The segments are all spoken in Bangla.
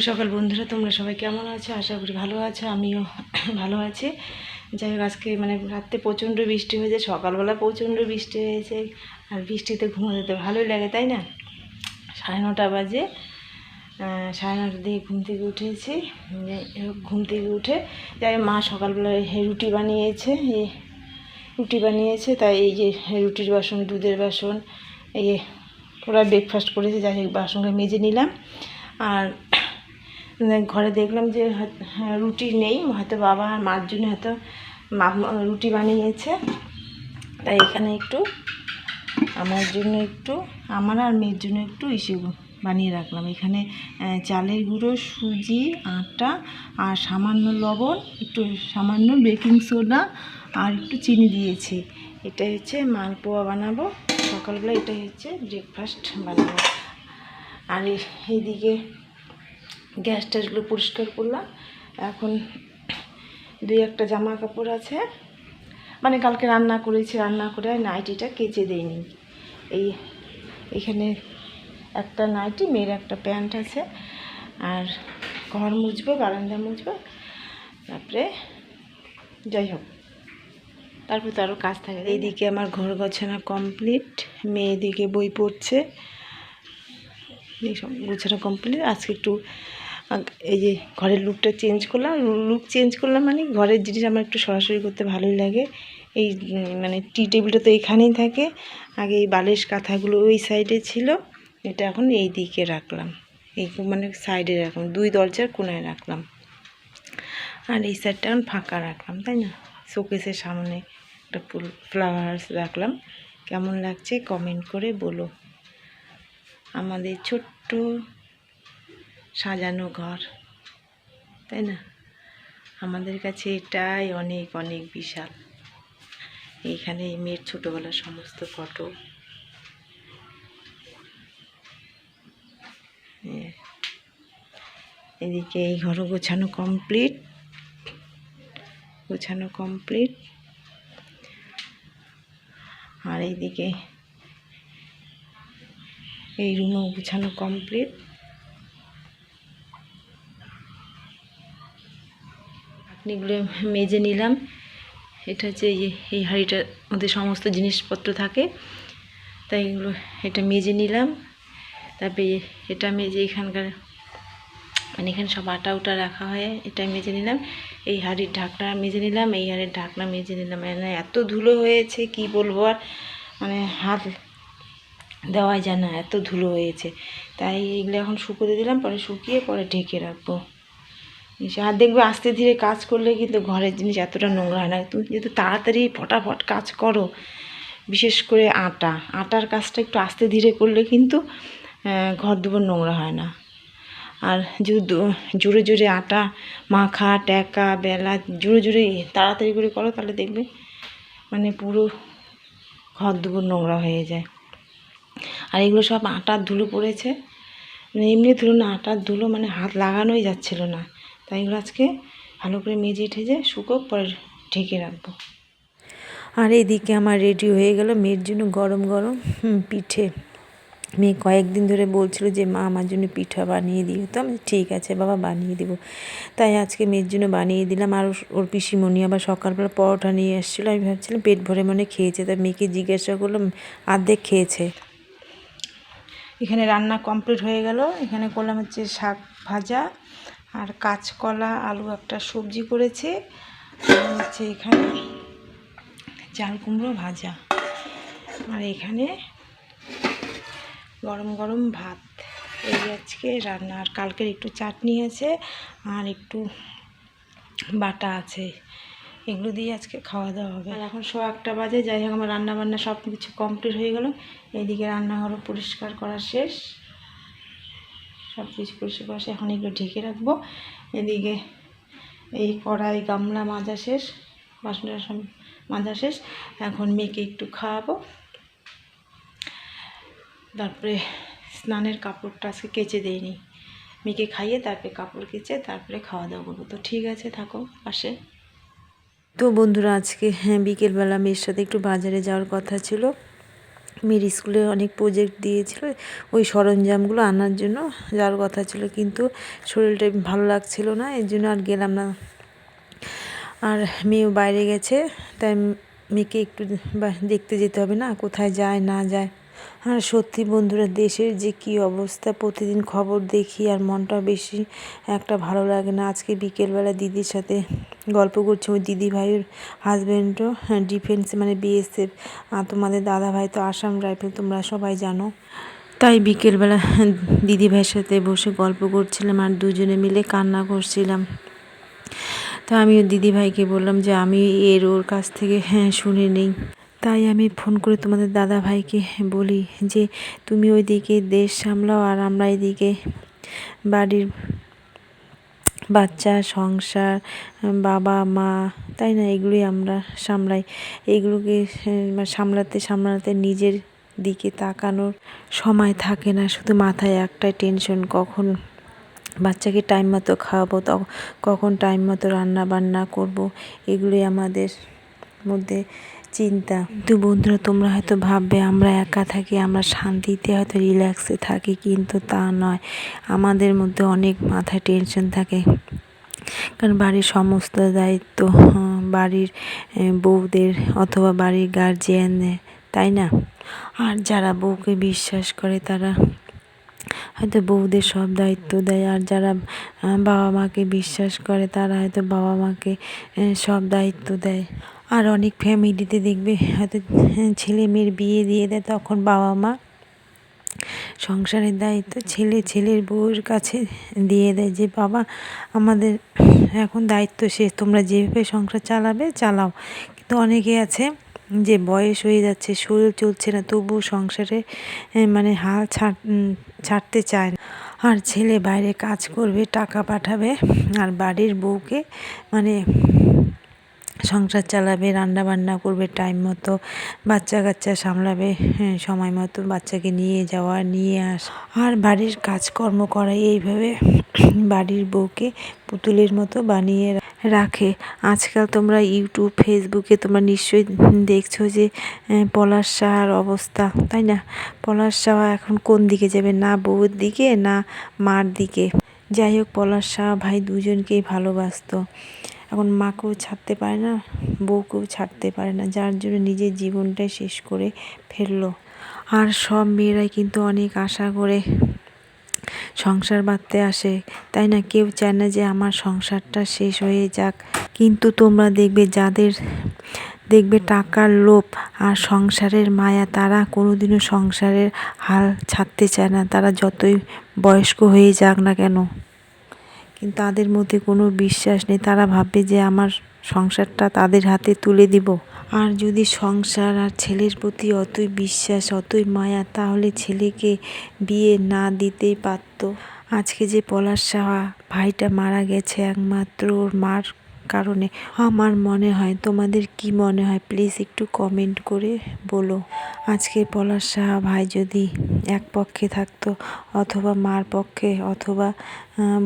সকাল বন্ধুরা, তোমরা সবাই কেমন আছো? আশা করি ভালো আছো, আমিও ভালো আছি। যাই হোক, আজকে মানে রাত্রে প্রচণ্ড বৃষ্টি হয়েছে, সকালবেলা প্রচণ্ড বৃষ্টি হয়েছে, আর বৃষ্টিতে ঘুমোতে তো ভালোই লাগে, তাই না? সাড়ে নটা বাজে সাড়ে নটার দিকে ঘুম থেকে উঠেছি। ঘুম থেকে উঠে, যাই মা সকালবেলা রুটি বানিয়েছে রুটি বানিয়েছে, তাই এই যে রুটির বাসন, দুধের বাসন, এই ওরা ব্রেকফাস্ট করেছে, যাই হোক বাসনটা মেজে নিলাম। আর ঘরে দেখলাম যে রুটি নেই, হয়তো বাবা আর মার জন্য হয়তো রুটি বানিয়েছে। তাই এখানে একটু আমার জন্য একটু, আমার আর মেয়ের জন্য একটু ইসে বানিয়ে রাখলাম। এখানে চালের গুঁড়ো, সুজি, আটা আর সামান্য লবণ, একটু সামান্য বেকিং সোডা আর একটু চিনি দিয়েছি। এটা হচ্ছে মালপোয়া বানাবো। সকালবেলা এটা হচ্ছে ব্রেকফাস্ট বানাবো। আর এই- এইদিকে গ্যাস ট্যাসগুলো পরিষ্কার করলাম। এখন দুই একটা জামা কাপড় আছে। মানে কালকে রান্না করেছি, রান্না করে নাইটিটা কেচে দেয়নি এই এখানে একটা নাইটি, মেয়ের একটা প্যান্ট আছে। আর ঘর মুছবো, বারান্দা মুছবো। তারপরে যাই হোক, তারপর তো আরও কাজ থাকে এইদিকে আমার ঘর গোছানো কমপ্লিট মেয়ে এদিকে বই পড়ছে। এই সব গোছানো কমপ্লিট। আজকে একটু এই যে ঘরের লুকটা চেঞ্জ করলাম লুক চেঞ্জ করলাম মানে ঘরের জিনিস আমার একটু সরাসরি করতে ভালোই লাগে। এই মানে টি টেবিলটা তো এখানেই থাকে। আগে এই বালিশ কাঁথাগুলো ওই সাইডে ছিল। এটা এখন এই দিকে রাখলাম। এই মানে সাইডে রাখলাম। দুই দরজার কোনায় রাখলাম। আর এই সাইডটা এখন ফাঁকা রাখলাম, তাই না? শোকেসের সামনে একটা ফুল ফ্লাওয়ার্স রাখলাম। কেমন লাগছে? কমেন্ট করে বলো। আমাদের ছোট্ট সাজানো ঘর, তাই না? আমাদের কাছে এটাই অনেক অনেক বিশাল। এইখানে এই মেয়ের ছোটোবেলার সমস্ত ফটো এদিকে এই ঘরও গোছানো কমপ্লিট গোছানো কমপ্লিট আর এইদিকে এই রুমও গোছানো কমপ্লিট আপনিগুলো মেজে নিলাম। এটা হচ্ছে এই হাঁড়িটার মধ্যে সমস্ত জিনিসপত্র থাকে। তাই এগুলো এটা মেজে নিলাম। তারপরে এটা মেজে এখানকার মানে এখানে সব আটা উটা রাখা হয়, এটা মেজে নিলাম। এই হাঁড়ির ঢাকনা মেজে নিলাম, এই হাঁড়ির ঢাকনা মেজে নিলাম। মানে এত ধুলো হয়েছে, কি বলব আর? মানে হাত দেওয়া যায় না, এত ধুলো হয়েছে। তাই এগুলো এখন শুকোতে দিলাম, পরে শুকিয়ে পরে ঢেকে রাখব। এসে আর দেখবে আস্তে ধীরে কাজ করলে কিন্তু ঘরের জিনিস এতটা নোংরা হয় না। তুমি যেহেতু তাড়াতাড়ি ফটাফট কাজ করো, বিশেষ করে আটা। আটার কাজটা একটু আস্তে ধীরে করলে কিন্তু ঘর দুপুর নোংরা হয় না। আর যদি জোরে জোরে আটা মাখা ট্যাকা বেলা জোরে জোরে তাড়াতাড়ি করে করো, তাহলে দেখবে মানে পুরো ঘর দুপুর নোংরা হয়ে যায়। আর এগুলো সব আটার ধুলো পড়েছে। মানে এমনি ধুলো না আটার ধুলো মানে হাত লাগানোই যাচ্ছিল না। তাই এগুলো আজকে ভালো করে মেজে ঠেজে শুকো পরে ঢেকে রাখব। আর এদিকে আমার রেডি হয়ে গেল মেয়ের জন্য গরম গরম পিঠে। মেয়ে কয়েকদিন ধরে বলছিল যে মা আমার জন্য পিঠা বানিয়ে দিও। তো আমি ঠিক আছে বাবা বানিয়ে দিব। তাই আজকে মেয়ের জন্য বানিয়ে দিলাম। আর ওর- পিসিমণি আবার সকালবেলা পরোটা নিয়ে এসেছিল। আমি ভাবছিলাম পেট ভরে মনে খেয়েছে তাই মেয়েকে জিজ্ঞাসা করলাম আর্ধেক খেয়েছে? এখানে রান্না কমপ্লিট হয়ে গেল। এখানে করলাম হচ্ছে শাক ভাজা আর কাঁচকলা, আলু একটা সবজি করেছে। আর হচ্ছে এখানে চাল কুমড়ো ভাজা। আর এখানে গরম গরম ভাত। এই আজকে রান্না। আর কালকের একটু চাটনি আছে আর একটু বাটা আছে। এগুলো দিয়ে আজকে খাওয়া দাওয়া হবে। আর এখন শো একটা বাজে। যাই হোক, আমার রান্না বান্না সব কিছু কমপ্লিট হয়ে গেল। এইদিকে রান্নাঘরও পরিষ্কার করা শেষ। সব কিছু পরিষ্কার করা শেষ এখন এগুলো ঢেকে রাখব। এদিকে এই কড়াই, গামলা মাজা শেষ, বাসন টাসন মাজা শেষ। এখন মেয়েকে একটু খাওয়াবো। তারপরে স্নানের কাপড়টা আজকে কেচে দেয়নি মেয়েকে খাইয়ে তারপরে কাপড় কেচে তারপরে খাওয়া দাওয়া করব। তো ঠিক আছে, থাকো, পাশে। তো বন্ধুরা, আজকে হ্যাঁ বিকেলবেলা মেয়ের সাথে একটু বাজারে যাওয়ার কথা ছিল। মেয়ের স্কুলে অনেক প্রজেক্ট দিয়েছিল, ওই সরঞ্জামগুলো আনার জন্য যাওয়ার কথা ছিল, কিন্তু শরীরটা ভালো লাগছিল না, এর জন্য আর গেলাম না। আর মেয়েও বাইরে গেছে, তাই মেয়েকে একটু দেখতে যেতে হবে না, কোথায় যায়, না যায়। আর সত্যি বন্ধুরা, দেশের যে কি অবস্থা, প্রতিদিন খবর দেখি আর মনটা বেশি একটা ভালো লাগে না। আজকে বিকেলবেলা দিদির সাথে গল্প করছি, ওই দিদি ভাইয়ের হাজব্যান্ডও ডিফেন্স মানে বিএসএফ আর তোমাদের দাদা ভাই তো আসাম রাইফেল, তোমরা সবাই জানো। তাই বিকেলবেলা দিদি ভাইয়ের সাথে বসে গল্প করছিলাম আর দুজনে মিলে কান্না করছিলাম। তা আমি দিদি ভাইকে বললাম যে আমি এর ওর কাছ থেকে হ্যাঁ শুনে নেই। তাই আমি ফোন করে তোমাদের দাদা ভাইকে বলি যে তুমি ওইদিকে দেশ সামলাও আর আমরা এদিকে বাড়ির বাচ্চা সংসার বাবা মা তাই না? এগুলোই আমরা সামলাই। এগুলোকে আহ, সামলাতে সামলাতে নিজের দিকে তাকানোর সময় থাকে না। শুধু মাথায় একটাই টেনশন কখন বাচ্চাকে টাইম মতো খাওয়াবো কখন টাইম মতো রান্না বান্না করব এগুলোই আমাদের মধ্যে চিন্তা। কিন্তু বন্ধুরা, তোমরা হয়তো ভাববে, আমরা একা থাকি, আমরা শান্তিতে হয়তো রিল্যাক্সে থাকি, কিন্তু তা নয়। আমাদের মধ্যে অনেক মাথায় টেনশন থাকে। কারণ বাড়ির সমস্ত দায়িত্ব বাড়ির বউদের অথবা বাড়ির গার্জিয়ানদের তাই না? আর যারা বউকে বিশ্বাস করে, তারা হয়তো বউদের সব দায়িত্ব দেয়। আর যারা বাবা মাকে বিশ্বাস করে, তারা হয়তো বাবা মাকে সব দায়িত্ব দেয়। আর অনেক ফ্যামিলিতে দেখবে, হয়তো ছেলে মেয়ের বিয়ে দিয়ে দেয় তখন বাবা মা। সংসারের দায়িত্ব ছেলে, ছেলের বউয়ের কাছে দিয়ে দেয় যে, বাবা, আমাদের এখন দায়িত্ব শেষ, তোমরা যেভাবে সংসার চালাবে, চালাও। কিন্তু অনেকে আছে যে, বয়স হয়ে যাচ্ছে, শরীর চলছে না, তবুও সংসারে মানে হাল ছাড় ছাড়তে চায় না। আর ছেলে বাইরে কাজ করবে, টাকা পাঠাবে, আর বাড়ির বউকে মানে সংসার চালাবে রান্না বান্না করবে টাইম মতো বাচ্চা কাচ্চা সামলাবে হ্যাঁ, সময় মতো বাচ্চাকে নিয়ে যাওয়া নিয়ে আস। আর বাড়ির কাজকর্ম করা এইভাবে বাড়ির বউকে পুতুলের মতো বানিয়ে রাখে। আজকাল তোমরা ইউটিউব ফেসবুকে তোমরা নিশ্চয়ই দেখছ যে পলাশ সাহার অবস্থা তাই না? পলাশ সাহা এখন কোন দিকে যাবে? না বউয়ের দিকে না মার দিকে? যাই হোক পলাশ সাহা ভাই দুজনকেই ভালোবাসতো। এখন মাকেও ছাড়তে পারে না, বউকেও ছাড়তে পারে না। যার জন্য নিজের জীবনটাই শেষ করে ফেলল। আর সব মেয়েরাই কিন্তু অনেক আশা করে সংসার বাঁধতে আসে, তাই না? কেউ চায় না যে আমার সংসারটা শেষ হয়ে যাক। কিন্তু তোমরা দেখবে যাদের, দেখবে টাকার লোভ আর সংসারের মায়া, তারা কোনোদিনও সংসারের হাল ছাড়তে চায় না। তারা যতই বয়স্ক হয়ে যাক না কেন। কিন্তু তাদের মধ্যে কোনো বিশ্বাস নেই। তারা ভাববে যে আমার সংসারটা তাদের হাতে তুলে দিব। আর যদি সংসার আর ছেলের প্রতি অতই বিশ্বাস, অতই মায়া, তাহলে ছেলেকে বিয়ে না দিতেই পারতো। আজকে যে পলাশ সাহা ভাইটা মারা গেছে একমাত্র ওর মার কারণে, আমার মনে হয়, তোমাদের কি মনে হয়? প্লিজ একটু কমেন্ট করে বলো। আজকে পলাশ সাহা ভাই যদি এক পক্ষে থাকতো, অথবা মার পক্ষে, অথবা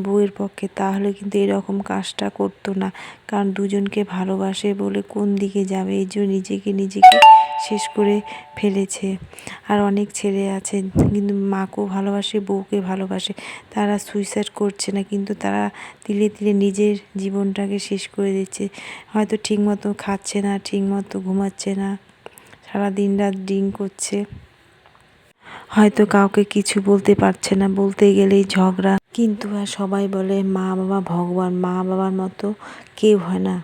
বউয়ের পক্ষে। তাহলে কিন্তু এরকম কাজটা করতো না। কারণ দুজনকে ভালোবাসে বলে কোন দিকে যাবে? এই জন্য নিজেকে নিজেকে শেষ করে ফেলেছে। আর অনেক ছেলে আছে কিন্তু মাকেও ভালোবাসে, বউকে ভালোবাসে। তারা সুইসাইড করছে না, কিন্তু তারা তিলে তিলে নিজের জীবনটাকে শেষ করে দিচ্ছে। হয়তো ঠিকমতো খাচ্ছে না, ঠিকমতো ঘুমাচ্ছে না। সারা দিন রাত ড্রিঙ্ক করছে। হয়তো কাউকে কিছু বলতে পারছে না, বলতে গেলেই ঝগড়া। কিন্তু আর সবাই বলে, মা বাবা ভগবান, মা বাবার মতো কেউ হয় না।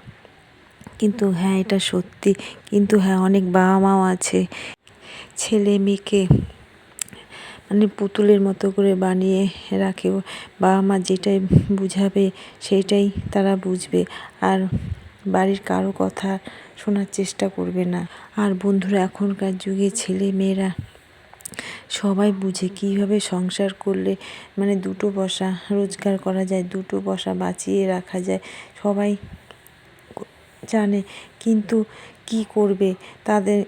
কিন্তু হ্যাঁ এটা সত্যি। কিন্তু হ্যাঁ অনেক বাবা মাও আছে, ছেলে মেয়েকে মানে পুতুলের মতো করে বানিয়ে রাখে। বাবা মা যেটাই বুঝাবে, সেটাই তারা বুঝবে। আর বাড়ির কারও কথা শোনার চেষ্টা করবে না। আর বন্ধুরা, এখনকার যুগে ছেলে মেয়েরা সবাই বুঝে কীভাবে সংসার করলে মানে দুটো পয়সা রোজগার করা যায়, দুটো পয়সা বাঁচিয়ে রাখা যায়, সবাই জানে কিন্তু কি করবে? তাদের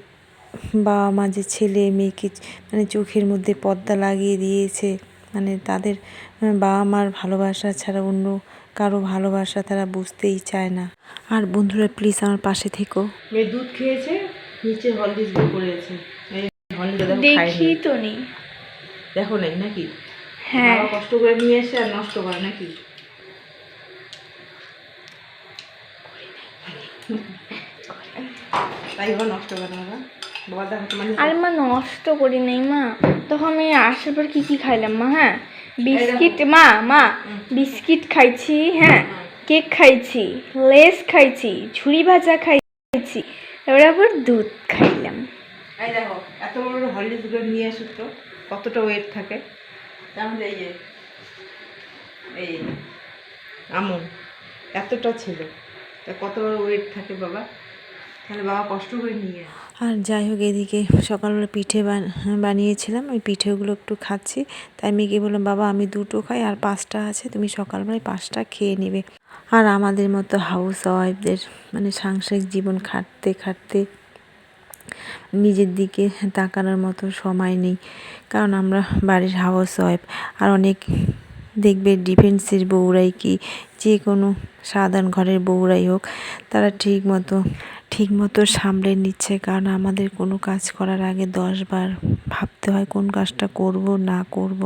বাবা মা যে ছেলে মেয়েকে মানে চোখের মধ্যে পর্দা লাগিয়ে দিয়েছে মানে তাদের বাবা মার ভালোবাসা ছাড়া অন্য কারও ভালোবাসা তারা বুঝতেই চায় না। আর বন্ধুরা প্লিজ আমার পাশে থেকো। মেয়ে দুধ খেয়েছে, নিচে হলদিস করেছে। দেখো দেখি তো নেই দেখো নাই নাকি? হ্যাঁ। কষ্ট করে নিয়ে এসে আর নষ্ট করে নাকি? তাই বাবা নষ্ট করে বাবা। বাবা দেখো তোমার আর মা নষ্ট করি নাই মা। তখন আমি আসার পর কি কি খাইলাম মা হ্যাঁ? বিস্কিট মা মা বিস্কিট খাইছি হ্যাঁ? কেক খাইছি লেস খাইছি ঝুড়ি ভাজা খাইছি তারপরে আবার দুধ খাইলাম। এই দেখো, এত বড় হলিগুলো নিয়ে আসো তো, কতটা ওয়েট থাকে। তাহলে এই যে, এই আমন এতটা ছিল। তা কত বড় ওয়েট থাকে বাবা? তাহলে বাবা কষ্ট করে নিয়ে আর যাই হোক, এদিকে সকালবেলা পিঠে বানিয়েছিলাম, ওই পিঠেগুলো একটু খাচ্ছি। তাই আমি মেয়েকে বললাম, বাবা, আমি দুটো খাই, আর পাঁচটা আছে, তুমি সকালবেলায় পাঁচটা খেয়ে নেবে। আর আমাদের মতো হাউস ওয়াইফদের মানে সাংসারিক জীবন খাটতে খাটতে নিজের দিকে তাকানোর মতো সময় নেই। কারণ আমরা বাড়ির হাউস ওয়াইফ আর অনেক দেখবে ডিফেন্সের বউরাই কি, যে কোনো সাধারণ ঘরের বউরাই হোক, তারা ঠিক মতো ঠিক মতো সামলে নিচ্ছে। কারণ আমাদের কোনো কাজ করার আগে দশবার ভাবতে হয় কোন কাজটা করব, না করব।